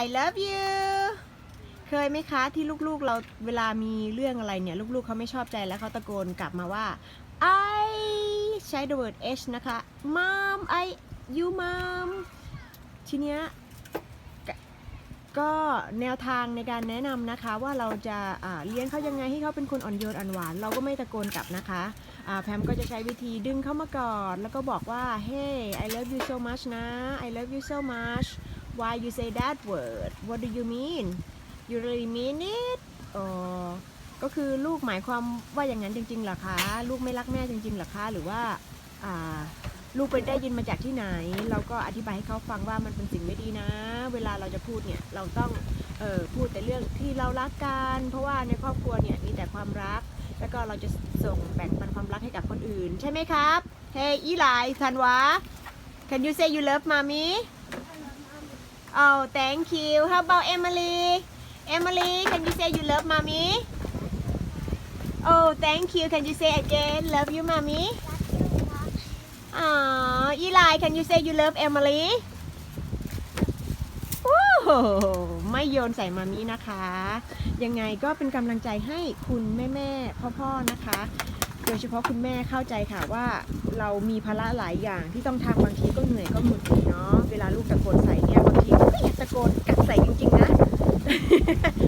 I love you เคยไหมคะที่ลูกๆเราเวลามีเรื่องอะไรเนี่ย ลูกๆเขาไม่ชอบใจแล้วเขาตะโกนกลับมาว่า I ใช้ the word H นะคะ mom I you mom ทีเนี้ยก็แนวทางในการแนะนำนะคะ ว่าเราจะอ่าเลี้ยงเขายังไงให้เขาเป็นคนอ่อนโยนอ่อนหวาน เราก็ไม่ตะโกนกลับนะคะอ่าแพมก็จะใช้วิธีดึงเข้ามากอดแล้วก็บอกว่า hey I love you so much นะ I love you so much why you say that word what do you mean you really mean it อ๋อก็คือลูกหมายความว่าอย่างนั้นจริงๆเหรอคะ ลูกไม่รักแม่จริงๆเหรอคะ หรือว่าอ่าลูกไปได้ยินมาจากที่ไหน เราก็อธิบายให้เขาฟังว่ามันเป็นสิ่งไม่ดีนะ เวลาเราจะพูดเนี่ย เราต้องเออพูดแต่เรื่องที่เรารักกัน เพราะว่าในครอบครัวเนี่ยมีแต่ความรัก แล้วก็เราจะส่งแบ่งปันความรักให้กับคนอื่น ใช่ไหมครับ Hey อีไลธันวา Can you say you love mommy Oh thank you How about Emily Emily can you say you love mommy Oh thank you Can you say again love you mommy Aww Eli can you say you love Emily โอ้โหไม่โยนใส่มามินะคะ ยังไงก็เป็นกำลังใจให้คุณแม่แม่พ่อพ่อนะคะ โดยเฉพาะคุณแม่เข้าใจค่ะว่าเรามีภาระหลายอย่างที่ต้องทำบางทีก็เหนื่อยก็หงุดหงิดเนาะเวลาลูก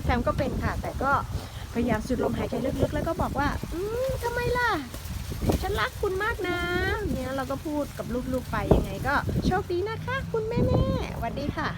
แซมก็เป็นค่ะ แต่ก็พยายามสูดลมหายใจลึกๆ แล้วก็บอกว่า อืมทำไมล่ะ ฉันรักคุณมากนะเนี่ยเราก็พูดกับลูกๆไปยังไงก็โชคดีนะคะ คุณแม่แม่สวัสดีค่ะ